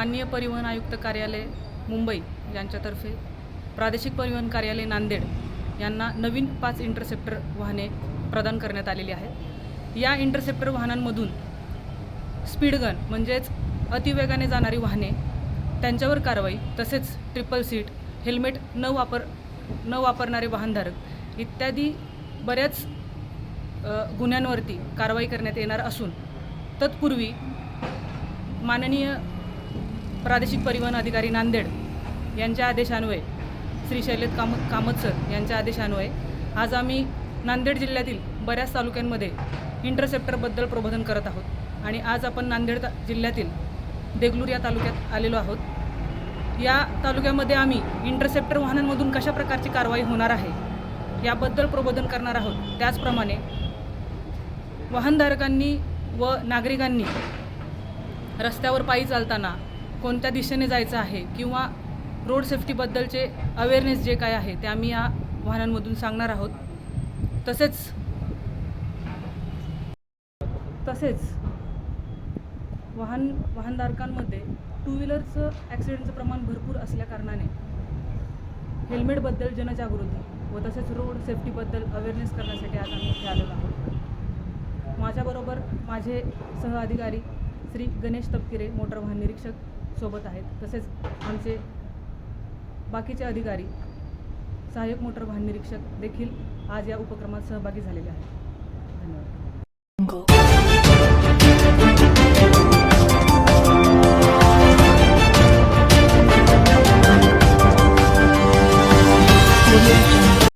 माननीय परिवहन आयुक्त कार्यालय मुंबई यांच्यातर्फे प्रादेशिक परिवहन कार्यालय नांदेड यांना नवीन पाच इंटरसेप्टर वाहने प्रदान करण्यात आलेली आहेत. या इंटरसेप्टर वाहनांमधून स्पीडगन म्हणजेच अतिवेगाने जाणारी वाहने त्यांच्यावर कारवाई तसेच ट्रिपल सीट हेल्मेट न वापर न वापरणारे वाहनधारक इत्यादी बऱ्याच गुन्ह्यांवरती कारवाई करण्यात येणार असून तत्पूर्वी माननीय प्रादेशिक परिवहन अधिकारी नांदेड यांच्या आदेशान्वये श्री शैलेत काम कामत सर यांच्या आदेशान्वये आज आम्ही नांदेड जिल्ह्यातील बऱ्याच तालुक्यांमध्ये इंटरसेप्टरबद्दल प्रबोधन करत आहोत आणि आज आपण नांदेड ता जिल्ह्यातील देगलूर या तालुक्यात आलेलो आहोत. या तालुक्यामध्ये आम्ही इंटरसेप्टर वाहनांमधून कशा प्रकारची कारवाई होणार आहे याबद्दल प्रबोधन करणार आहोत. त्याचप्रमाणे वाहनधारकांनी व नागरिकांनी रस्त्यावर पायी चालताना कोणत्या दिशेने जायचं आहे किंवा रोड सेफ्टीबद्दलचे अवेअरनेस जे काय आहे ते आम्ही या वाहनांमधून सांगणार आहोत. तसेच तसेच वाहन वाहनधारकांमध्ये टू व्हीलरचं ॲक्सिडेंटचं प्रमाण भरपूर असल्याकारणाने हेल्मेटबद्दल जनजागृती व तसेच रोड सेफ्टीबद्दल अवेअरनेस करण्यासाठी आज आम्ही इथे आलेलो आहोत. माझ्याबरोबर माझे सह अधिकारी श्री गणेश तपकिरे मोटर वाहन निरीक्षक सोबत आहेत. तसेच आमचे बाकीचे अधिकारी सहाय्यक मोटर वाहन निरीक्षक देखील आज या उपक्रमात सहभागी झालेले आहेत. धन्यवाद.